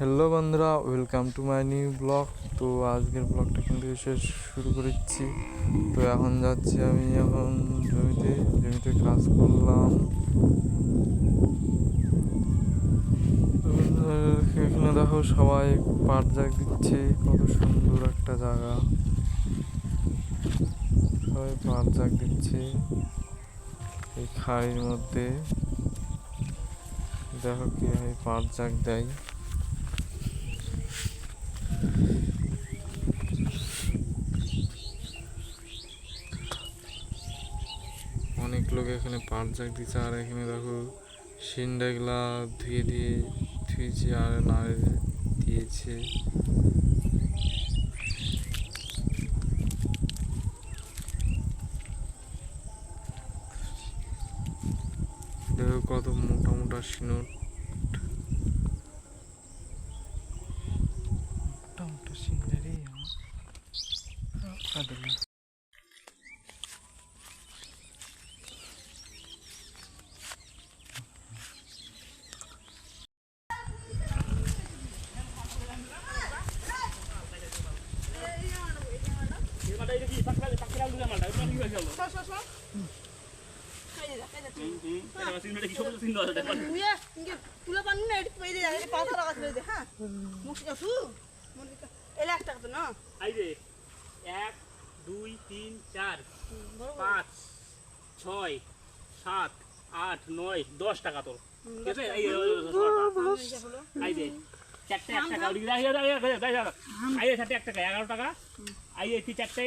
Hello বন্ধুরা, welcome to my new blog. তো আজকের ব্লগটা কিন্তু শেষ শুরু করেছি। তো এখন যাচ্ছি আমি এখন জমিতে জমিতে কাজ করলাম। এখানে দেখো সবাই পাট জাগ দিচ্ছে, কত সুন্দর একটা জায়গা। সবাই পাট জাগ দিচ্ছে এই খাড়ির মধ্যে। দেখো কীভাবে পাট জাগ দেয়। অনেক লোক এখানে পাট দিচ্ছে, আর এখানে দেখো সিন্ডাগুলা ধুয়ে দিয়ে ধুয়েছে আর নাড়ে দিয়েছে। দেখো কত মোটা মোটা সিনোট মোটা মোটা সিনারি এক দুই তিন চার পাঁচ ছয় সাত আট নয় দশ টাকা তোর। চারটে এক টাকা এগারো টাকা। আইরে এই চারটে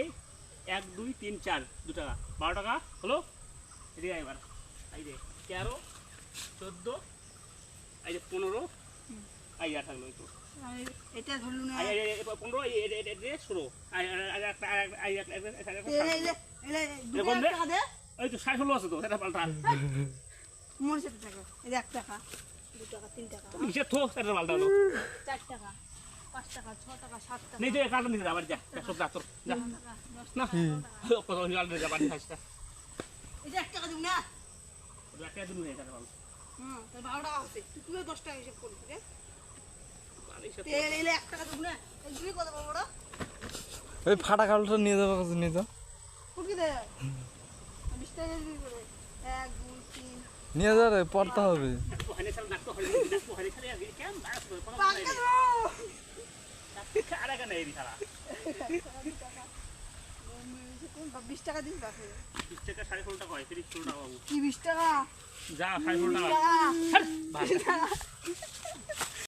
এক দুই তিন চার দু টাকা। বারো টাকা হলো? এদিকে এবার। আইরে তেরো চোদ্দ পনেরো আই এটা আই আই আই পনেরো এই এই এই এই ষোলো। আই আই আই একটা আই এই তো সাড়ে ষোলো আছে তো সেটা পাল্টা। টাকা। এই যে এক টাকা। দু টাকা তিন টাকা। নিচে থো সেটা পাল্টা হলো। চার টাকা। পাঁচ টাকা ছ টাকা সাত টাকা নিচে কাটা নিচে আবার যা একশো যা তোর যা। টাকা দশ না কত জল যা পানি খাইছিস এই যে এক টাকা দিব না একটা দিন যাবে হুম তাহলে বারো টাকা হচ্ছে তুই তুই দশ টাকা হিসেব করবি রে তেল এলে এক টাকা দিব না এগুলি কত বড় বড়। ওই ফাটা কালটা নিয়ে যাব কাছে নিয়ে যাও ফুটকি দে। বিশ টাকা দিবি করে। এক দুই তিন। নিয়ে যা রে পড়তে হবে। পাঁচ নাই কেন এই বিশ টাকা? দিবি বাকি বিশ টাকা সাড়ে ষোলো টাকা। হয় তিরিশ ষোলো টাকা? বাবু কি বিশ টাকা যা সাড়ে ষোলো টাকা?